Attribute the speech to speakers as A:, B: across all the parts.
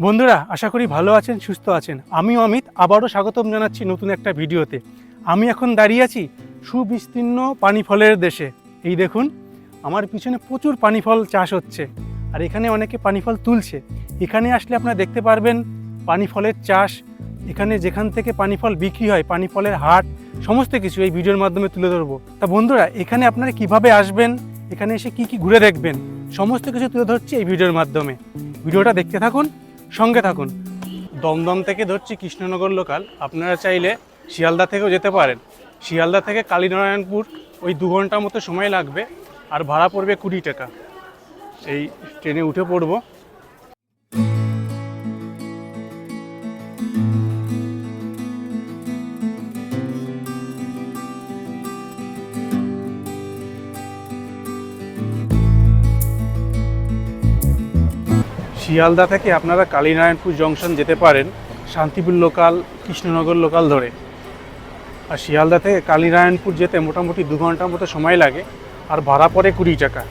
A: বন্ধুরা, আশা করি ভালো আছেন, সুস্থ আছেন। আমি অমিত, আবারও স্বাগতম জানাচ্ছি নতুন একটা ভিডিওতে। আমি এখন দাঁড়িয়ে আছি সুবিস্তীর্ণ পানি ফলের দেশে। এই দেখুন, আমার পিছনে প্রচুর পানি ফল চাষ হচ্ছে। আর এখানে অনেকে পানি ফল তুলছে। এখানে আসলে আপনারা দেখতে পারবেন পানি ফলের চাষ। এখানে যেখান থেকে পানি ফল বিক্রি হয় পানি ফলের হাট, সমস্ত কিছু এই ভিডিওর মাধ্যমে তুলে ধরবো। তা বন্ধুরা, এখানে আপনারা কীভাবে আসবেন? এখানে এসে কি কি ঘুরে দেখবেন? সমস্ত কিছু তুলে ধরছি এই ভিডিওর মাধ্যমে। ভিডিওটা দেখতে থাকুন সঙ্গে থাকুন। দমদম থেকে ধরছি কৃষ্ণনগর লোকাল আপনারা চাইলে শিয়ালদা থেকেও যেতে পারেন। শিয়ালদা থেকে কালীনারায়ণপুর ওই দু ঘণ্টা মতো সময় লাগবে, আর ভাড়া পড়বে কুড়ি টাকা। এই ট্রেনে উঠে পড়ব। শিয়ালদা থেকে আপনারা কালীনারায়ণপুর জংশন যেতে পারেন, শান্তিপুর লোকাল, কৃষ্ণনগর লোকাল ধরে। আর শিয়ালদা থেকে কালীনারায়ণপুর যেতে মোটামুটি দু ঘণ্টার মতো সময় লাগে, আর ভাড়া পড়ে কুড়ি টাকা।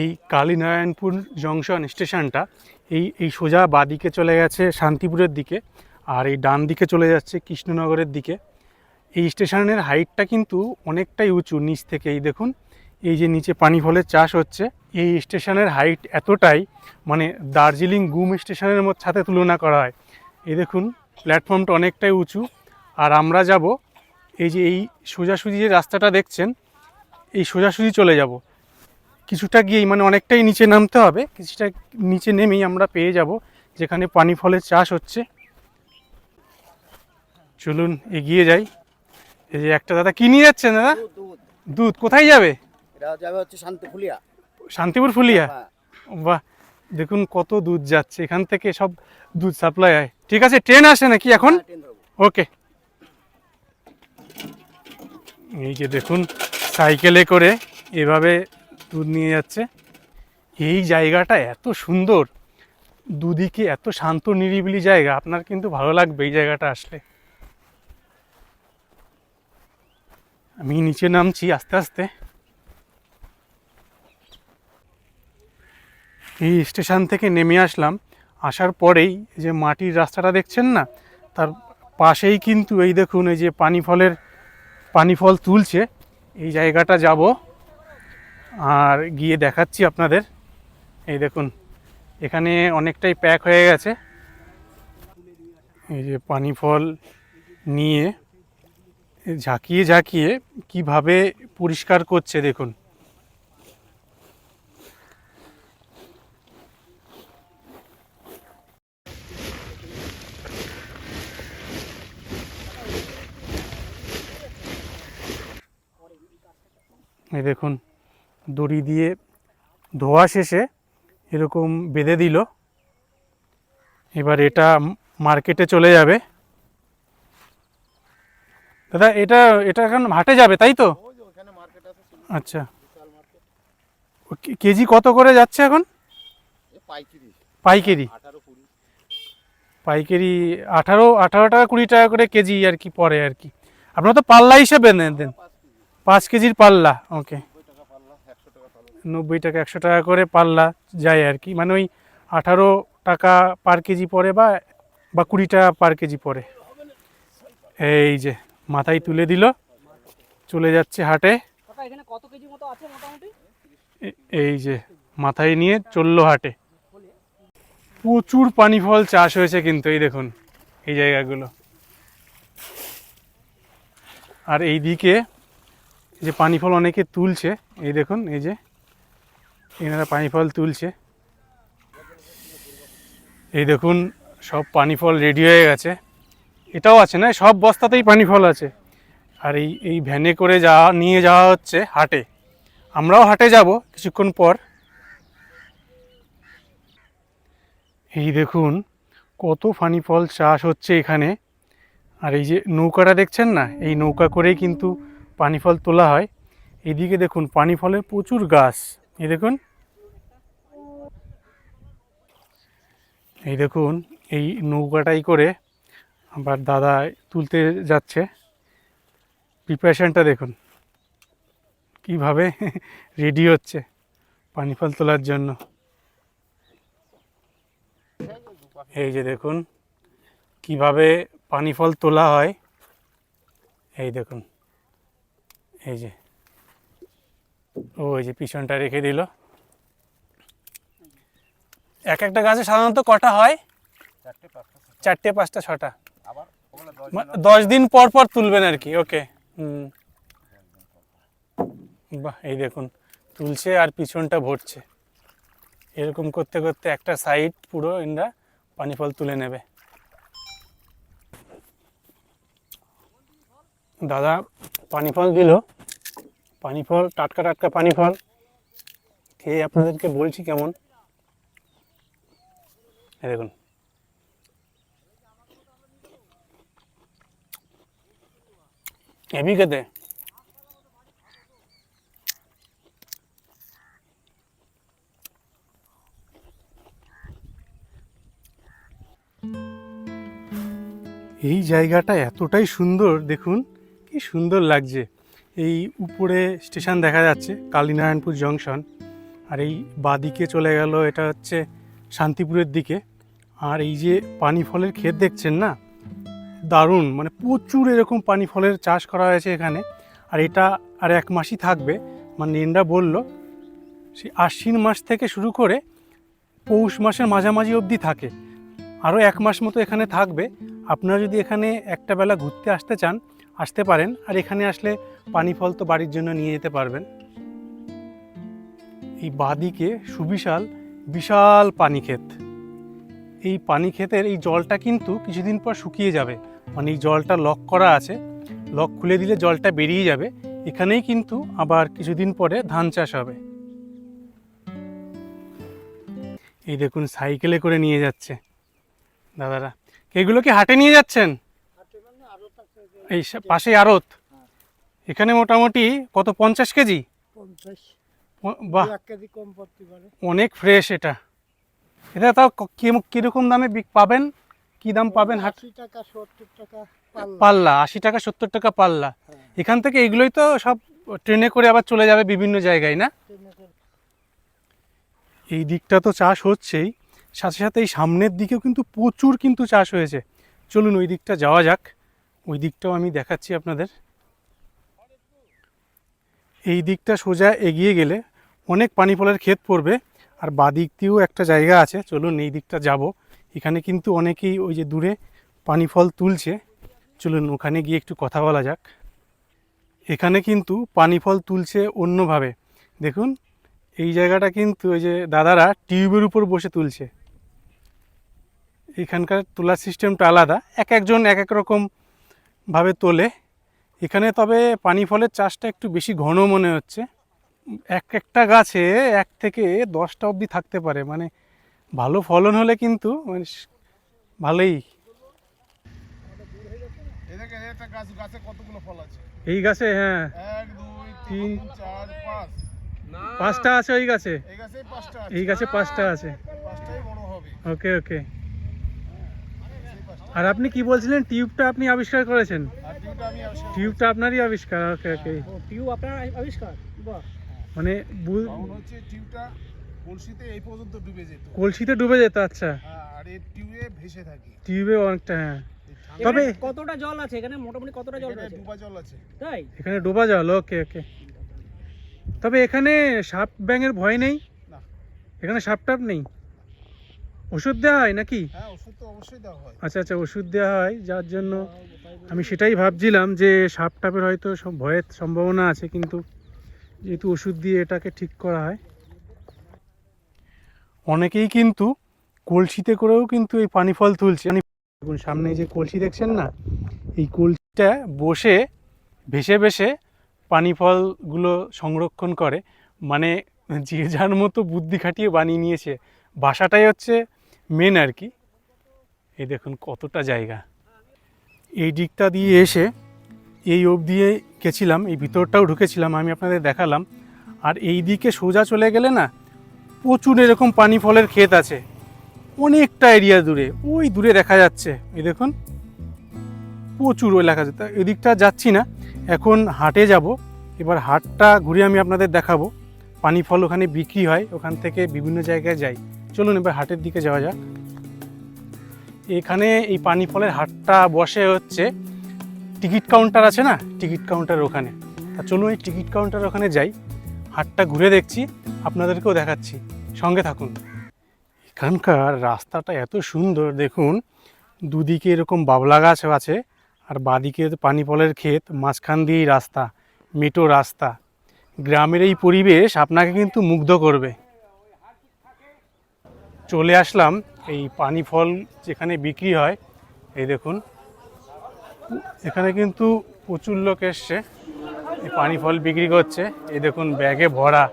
A: এই কালীনারায়ণপুর জংশন স্টেশনটা এই এই সোজা বাদিকে চলে গেছে শান্তিপুরের দিকে আর এই ডান দিকে চলে যাচ্ছে কৃষ্ণনগরের দিকে। এই স্টেশনের হাইটটা কিন্তু অনেকটাই উঁচু, নিচ থেকে এই দেখুন, এই যে নিচে পানি ফলের চাষ হচ্ছে, এই স্টেশনের হাইট এতটাই মানে দার্জিলিং গুম স্টেশনের মধ্যে সাথে তুলনা করা হয়। এই দেখুন, প্ল্যাটফর্মটা অনেকটাই উঁচু। আর আমরা যাব, এই যে এই সোজাসুজি যে রাস্তাটা দেখছেন, এই সোজাসুজি চলে যাব। কিছুটা গিয়েই মানে অনেকটাই নিচে নামতে হবে। কিছুটা নিচে নেমেই আমরা পেয়ে যাব যেখানে পানি ফলের চাষ হচ্ছে। চলুন এগিয়ে যাই। এই যে একটা দাদা কি নিয়ে যাচ্ছেন দাদা?
B: দুধ
A: কোথায় যাবে?
B: হচ্ছে
A: শান্তিপুর ফুলিয়া?
B: হ্যাঁ।
A: বাহ দেখুন কত দুধ যাচ্ছে এখান থেকে সব দুধ সাপ্লাই হয়। ঠিক আছে ট্রেন আসে নাকি এখন?
B: হ্যাঁ।
A: ওকে। এই যে দেখুন সাইকেলে করে এভাবে দুধ নিয়ে যাচ্ছে। এই জায়গাটা এত সুন্দর। দুদিকে এত শান্ত, নিরিবিলি জায়গা। আপনার কিন্তু ভালো লাগবে এই জায়গাটা আসলে। আমি নিচে নামছি আস্তে আস্তে। এই স্টেশন থেকে নেমে আসলাম। আসার পরেই যে মাটির রাস্তাটা দেখছেন না? তার পাশেই কিন্তু এই দেখুন, এই যে পানি ফলের পানি ফল তুলছে। এই জায়গাটা যাব। আর গিয়ে দেখাচ্ছি আপনাদের। এই দেখুন, এখানে অনেকটাই প্যাক হয়ে গেছে। এই যে পানি ফল নিয়ে ঝাঁকিয়ে ঝাঁকিয়ে কীভাবে পরিষ্কার করছে দেখুন। এই দেখুন দড়ি দিয়ে ধোয়া শেষে এরকম বেঁধে দিল। এবার এটা মার্কেটে চলে যাবে। দাদা এটা এটা এখন হাটে যাবে তাই তো? আচ্ছা। কেজি কত করে যাচ্ছে এখন? পাইকারি। পাইকারি। আঠারো আঠারো টাকা কুড়ি টাকা করে কেজি আর কি পড়ে আর কি। আপনারা তো পাল্লা হিসেবে দেন পাঁচ কেজির পাল্লা ওকে। নব্বই টাকা একশো টাকা করে পাল্লা যায় আর কি। মানে ওই আঠারো টাকা পার কেজি পড়ে বা বা কুড়ি টাকা পার কেজি পড়ে। এই যে মাথায় তুলে দিল চলে যাচ্ছে হাটে। এই যে মাথায় নিয়ে চলল হাটে। প্রচুর পানি ফল চাষ হয়েছে কিন্তু এই দেখুন এই জায়গাগুলো। আর এই দিকে যে পানি ফল অনেকে তুলছে এই দেখুন এই যে এনারা পানি ফল তুলছে। এই দেখুন, সব পানি ফল রেডি হয়ে গেছে। এটাও আছে না? সব বস্তাতেই পানি ফল আছে। আর এই এই ভ্যানে করে যাওয়া নিয়ে যাওয়া হচ্ছে হাটে। আমরাও হাটে যাব কিছুক্ষণ পর। এই দেখুন, কত ফানি ফল চাষ হচ্ছে এখানে। আর এই যে নৌকাটা দেখছেন না? এই নৌকা করেই কিন্তু পানি ফল তোলা হয়। এদিকে দেখুন, পানি ফলের প্রচুর গাছ। এই দেখুন এই দেখুন, এই নৌকাটাই করে আবার দাদা তুলতে যাচ্ছে। প্রিপারেশনটা দেখুন, কীভাবে রেডি হচ্ছে পানি ফল তোলার জন্য। এই যে দেখুন, কীভাবে পানি ফল তোলা হয়। এই দেখুন, এই যে, ও এই যে পিছনটা রেখে দিল। এক একটা গাছে সাধারণত কটা হয়? চারটে পাঁচটা ছটা। দশ দিন পর পর তুলবেন আর কি ওকে। হুম। বাহ এই দেখুন তুলছে আর পিছনটা ভরছে। এরকম করতে করতে একটা সাইড পুরো ইন্দ্রা পানি ফল তুলে নেবে। দাদা পানি ফল দিল। পানি ফল টাটকা টাটকা পানি ফল। খেয়ে আপনাদেরকে বলছি কেমন? দেখুন। হেভি খেতে এই জায়গাটা এতটাই সুন্দর, দেখুন, কি সুন্দর লাগছে। এই উপরে স্টেশন দেখা যাচ্ছে, কালীনারায়ণপুর জংশন। আর এই বাদিকে চলে গেল, এটা হচ্ছে শান্তিপুরের দিকে। আর এই যে পানি ফলের ক্ষেত দেখছেন না? দারুণ মানে প্রচুর এরকম পানি ফলের চাষ করা হয়েছে এখানে। আর এটা আর এক মাসই থাকবে। মানে নিন্দা বলল সেই আশ্বিন মাস থেকে শুরু করে পৌষ মাসের মাঝামাঝি অবধি থাকে। আরও এক মাস মতো এখানে থাকবে। আপনারা যদি এখানে একটা বেলা ঘুরতে আসতে চান, আসতে পারেন। আর এখানে আসলে পানি ফল তো বাড়ির জন্য নিয়ে যেতে পারবেন। এই বাদিকে সুবিশাল বিশাল পানি ক্ষেত এই পানি ক্ষেতের এই জলটা কিন্তু কিছুদিন পর শুকিয়ে যাবে। মানে এই জলটা লক করা আছে। লক খুলে দিলে জলটা বেরিয়ে যাবে। এখানেই কিন্তু আবার কিছুদিন পরে ধান চাষ হবে। এই দেখুন, সাইকেলে করে নিয়ে যাচ্ছে। দাদারা এগুলো কি হাটে নিয়ে যাচ্ছেন? এই পাশেই আড়ত। এখানে মোটামুটি কত, পঞ্চাশ কেজি?
B: পঞ্চাশ।
A: বাহ।
B: এক কেজি কম পড়তে পারে।
A: অনেক ফ্রেশ এটা। এটা তাও কীরকম দামে বিক- পাবেন? কি দাম পাবেন
B: আশি টাকা সত্তর টাকা পাল্লা।
A: পাল্লা আশি টাকা সত্তর টাকা পাল্লা। এখান থেকে এগুলোই তো সব ট্রেনে করে আবার চলে যাবে বিভিন্ন জায়গায় না? এই দিকটা তো চাষ হচ্ছেই। সাথে সাথে এই সামনের দিকেও কিন্তু প্রচুর কিন্তু চাষ হয়েছে। চলুন ওই দিকটা যাওয়া যাক। ওই দিকটাও আমি দেখাচ্ছি আপনাদের। এই দিকটা সোজা এগিয়ে গেলে অনেক পানি ফলের ক্ষেত পড়বে, আর বাদিক দিয়েও একটা জায়গা আছে, চলুন এই দিকটা যাব। এখানে কিন্তু অনেকেই ওই যে দূরে পানি ফল তুলছে। চলুন ওখানে গিয়ে একটু কথা বলা যাক। এখানে কিন্তু পানি ফল তুলছে অন্যভাবে। দেখুন, এই জায়গাটা কিন্তু ওই যে দাদারা টিউবের উপর বসে তুলছে। এখানকার তোলার সিস্টেমটা আলাদা, এক একজন এক এক রকম ভাবে তোলে। এখানে তবে পানি ফলের চাষটা একটু বেশি ঘন মনে হচ্ছে। এক একটা গাছে এক থেকে দশটা অবধি থাকতে পারে। মানে ভালো ফলন হলে কিন্তু মানে ভালোই।
C: এদিকে একটা গাছ গাছে কতগুলো ফল আছে?
A: এই গাছে হ্যাঁ। তিন, পাঁচটা আছে ওই গাছে?
C: এই গাছে পাঁচটা আছে।
A: এই গাছে পাঁচটা আছে।
C: পাঁচটাই বড় হবে।
A: ওকে ওকে। আর আপনি কি বলছিলেন? টিউবটা আপনি আবিষ্কার করেছেন? টিউবটা আপনারই আবিষ্কার ওকে ওকে।
D: টিউব আপনার আবিষ্কার? বাহ।
A: মানে
C: হচ্ছে টিউটা কলসিতে এই পর্যন্ত ডুবে যেত।
A: কলসিতে ডুবে যেত আচ্ছা।
C: হ্যাঁ, আর এই টিউবে ভেসে থাকে।
A: টিউবে অনেকটা হ্যাঁ। তবে
D: এখানে কতটা জল আছে? এখানে মোটামুটি কতটা জল আছে
C: ডুবা জল আছে।
D: তাই?
A: এখানে ডোবা জল ওকে ওকে। তবে এখানে সাপ ব্যাঙের ভয় নেই?
C: না।
A: এখানে সাপ টাপ নেই? ওষুধ দেওয়া হয় নাকি?
C: হ্যাঁ ওষুধ তো অবশ্যই দেওয়া হয়।
A: আচ্ছা আচ্ছা ওষুধ দেওয়া হয় যার জন্য আমি সেটাই ভাবছিলাম যে সাপ টাপের হয়তো সব ভয়ের সম্ভাবনা আছে কিন্তু যেহেতু ওষুধ দিয়ে এটাকে ঠিক করা হয়। অনেকেই কিন্তু কলসিতে করেও কিন্তু এই পানি ফল তুলছে। দেখুন, সামনে যে কলসি দেখছেন না? এই কলসিটা বসে ভেসে ভেসে পানি ফলগুলো সংরক্ষণ করে। মানে যে যার মতো বুদ্ধি খাটিয়ে বানিয়ে নিয়েছে। বাসাটাই হচ্ছে মেন আর কি। এই দেখুন কতটা জায়গা। এই দিকটা দিয়ে এসে এই অবধি গেছিলাম এই ভিতরটাও ঢুকেছিলাম, আমি আপনাদের দেখালাম। আর এই দিকে সোজা চলে গেলে না, প্রচুর এরকম পানি ফলের ক্ষেত আছে। অনেকটা এরিয়া দূরে, ওই দূরে দেখা যাচ্ছে। এই দেখুন, প্রচুর ওই লেখা যাচ্ছে এদিকটা যাচ্ছি না, এখন হাটে যাব। এবার হাটটা ঘুরে আমি আপনাদের দেখাবো। পানি ফল ওখানে বিক্রি হয়, ওখান থেকে বিভিন্ন জায়গায় যাই। চলুন এবার হাটের দিকে যাওয়া যাক। এখানে এই পানি ফলের হাটটা বসে হচ্ছে। টিকিট কাউন্টার আছে না? টিকিট কাউন্টার ওখানে। তা চলুন এই টিকিট কাউন্টার ওখানে যাই। হাটটা ঘুরে দেখছি, আপনাদেরকেও দেখাচ্ছি। সঙ্গে থাকুন। এখানকার রাস্তাটা এত সুন্দর, দেখুন। দুদিকে এরকম বাবলা গাছ আছে, আর বাদিকে পানি ফলের ক্ষেত, মাঝখান দিয়েই রাস্তা, মেটো রাস্তা। গ্রামের এই পরিবেশ আপনাকে কিন্তু মুগ্ধ করবে। চলে আসলাম এই পানি ফল যেখানে বিক্রি হয়, এই দেখুন। এখানে কিন্তু প্রচুর লোক এসছে। এই পানি ফল বিক্রি করছে। এই দেখুন ব্যাগে ভরা।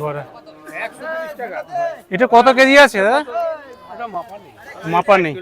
A: ভরা। এটা কত কেজি আছে দাদা? মাপা নেই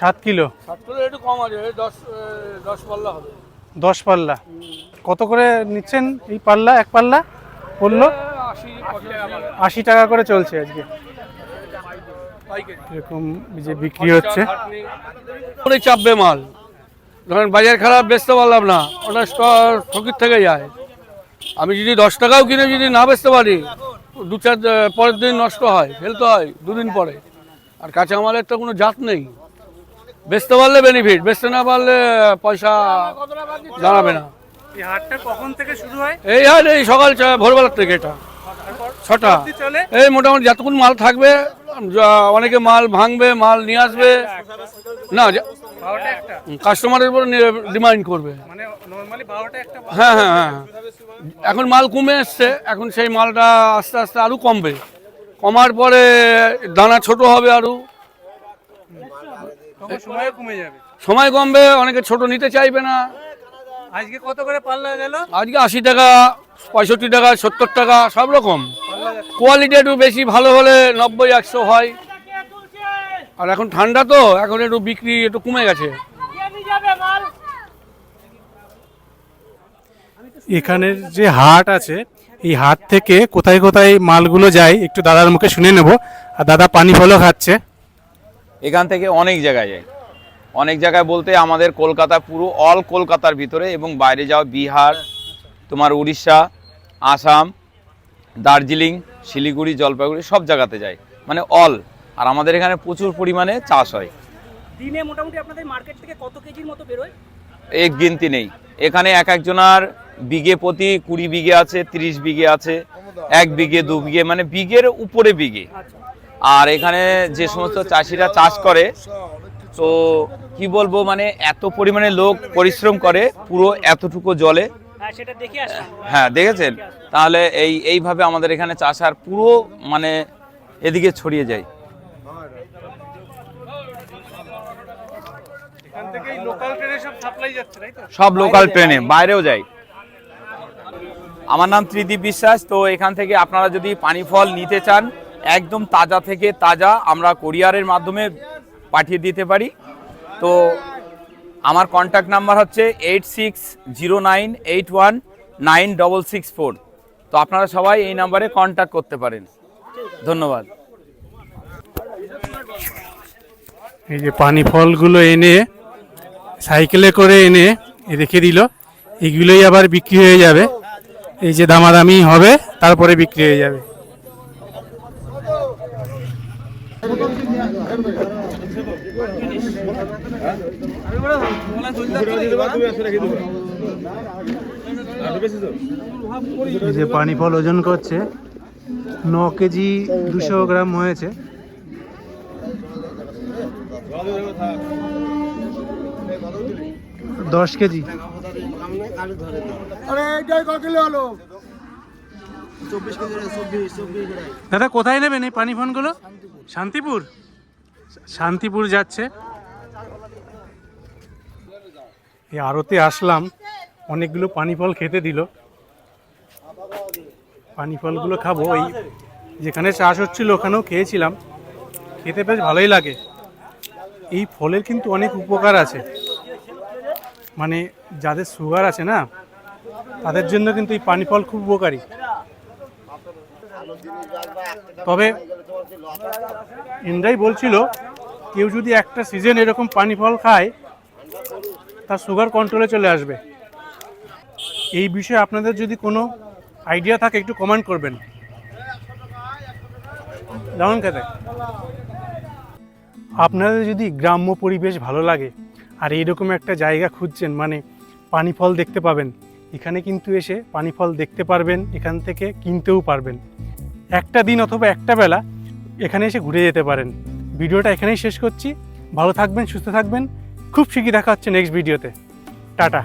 A: সাত কিলো
E: দশ পাল্লা
A: কত করে নিচ্ছেন এই পাল্লা? এক পাল্লা? পড়ল?
E: আশি
A: টাকা করে চলছে আজকে। এরকম যে বিক্রি হচ্ছে।
E: করে চাপবে মাল। ধরেন বাজার খারাপ বেচতে পারলাম না। ওটা ঠকির থেকে যায়। আমি যদি দশ টাকাও কিনে যদি না বেচতে পারি দু চার পরের দিন নষ্ট হয় ফেলতে হয় দুদিন পরে। আর কাঁচা মালের তো কোনো জাত নেই। বেচতে পারলে বেনিফিট বেচতে না পারলে পয়সা দাঁড়াবে না।
A: এই হাটটা কখন থেকে শুরু হয়?
E: এই হাট এই সকাল ভোরবেলার থেকে এটা। ছটা। এই মোটামুটি যতক্ষণ মাল থাকবে অনেকে মাল ভাঙবে মাল নিয়ে আসবে। না কাস্টমারের উপর ডিমান্ড করবে।
A: মানে
E: হ্যাঁ হ্যাঁ হ্যাঁ। এখন মাল কমে এসছে এখন সেই মালটা আস্তে আস্তে আরও কমবে। কমার পরে দানা ছোট হবে আরও
A: সময়
E: সময় কমবে অনেকে ছোট নিতে চাইবে না।
A: আজকে কত করে পাল্লা গেল?
E: আজকে আশি টাকা পঁয়ষট্টি টাকা সত্তর টাকা সব রকম। কোয়ালিটি একটু বেশি ভালো হলে নব্বই একশো হয়। আর এখন ঠান্ডা তো এখন একটু বিক্রি একটু কমে গেছে।
A: এখানের যে হাট আছে এই হাট থেকে কোথায় কোথায় মালগুলো যায় একটু দাদার মুখে শুনে নেব। আর দাদা পানি ফলও খাচ্ছে।
F: এখান থেকে অনেক জায়গায় যায়। অনেক জায়গায় বলতে আমাদের কলকাতা পুরো অল কলকাতার ভিতরে এবং বাইরে যাওয়া বিহার তোমার উড়িষ্যা আসাম দার্জিলিং শিলিগুড়ি জলপাইগুড়ি সব জায়গাতে যায়। মানে অল আর আমাদের এখানে প্রচুর পরিমাণে চাষ হয়।
D: দিনে মোটামুটি আপনাদের মার্কেট থেকে কত কেজির মতো বেরোয়?
F: এক গিনতি নেই। এখানে এক একজনার বিঘে প্রতি কুড়ি বিঘে আছে তিরিশ বিঘে আছে এক বিঘে দু বিঘে মানে বিঘের উপরে বিঘে।
D: আচ্ছা।
F: আর এখানে যে সমস্ত চাষিরা চাষ করে তো কি বলব মানে এত পরিমাণে লোক পরিশ্রম করে পুরো এতটুকু জলে।
D: হ্যাঁ সেটা দেখে আসলাম।
F: হ্যাঁ দেখেছেন? তাহলে এই এইভাবে আমাদের এখানে চাষ আর পুরো মানে এদিকে ছড়িয়ে যায়।
A: এখান থেকে লোকাল ট্রেনে সব সাপ্লাই যাচ্ছে তাই তো?
F: সব লোকাল ট্রেনে বাইরেও যায়। আমার নাম ত্রিদীপ বিশ্বাস তো এখান থেকে আপনারা যদি পানি ফল নিতে চান একদম তাজা থেকে তাজা আমরা কোরিয়ারের মাধ্যমে পাঠিয়ে দিতে পারি। তো আমার কন্ট্যাক্ট নাম্বার হচ্ছে eight six zero nine eight one nine double six four তো আপনারা সবাই এই নাম্বারে কন্ট্যাক্ট করতে পারেন। ধন্যবাদ।
A: এই যে পানি ফলগুলো এনে সাইকেলে করে এনে রেখে দিল, এগুলোই আবার বিক্রি হয়ে যাবে। এই যে দামাদামি হবে, তারপরে বিক্রি হয়ে যাবে এই যে পানি ফল ওজন করছে ন কেজি দুশো গ্রাম হয়েছে। দশ কেজি।
B: আরে ক কিলো হলো
A: দাদা কোথায় নেবেন এই পানি ফোনগুলো শান্তিপুর। শান্তিপুর যাচ্ছে। এই আড়তে আসলাম, অনেকগুলো পানি ফল খেতে দিল। পানি ফলগুলো খাব এই যেখানে চাষ হচ্ছিল ওখানেও খেয়েছিলাম। খেতে বেশ ভালোই লাগে। এই ফলের কিন্তু অনেক উপকার আছে। মানে যাদের সুগার আছে না, তাদের জন্য কিন্তু এই পানি ফল খুব উপকারী। তবে ইন্দ্রাই বলছিল, কেউ যদি একটা সিজন এরকম পানি ফল খায় তার সুগার কন্ট্রোলে চলে আসবে। এই বিষয়ে আপনাদের যদি কোনো আইডিয়া থাকে, একটু কমেন্ট করবেন। যেমন খেতে। আপনাদের যদি গ্রাম্য পরিবেশ ভালো লাগে, আর এইরকম একটা জায়গা খুঁজছেন মানে পানি ফল দেখতে পাবেন, এখানে কিন্তু এসে পানি ফল দেখতে পারবেন, এখান থেকে কিনতেও পারবেন। একটা দিন অথবা একটা বেলা এখানে এসে ঘুরে যেতে পারেন। ভিডিওটা এখানেই শেষ করছি। ভালো থাকবেন, সুস্থ থাকবেন। খুব শিখি দেখা হচ্ছে নেক্সট ভিডিওতে টাটা।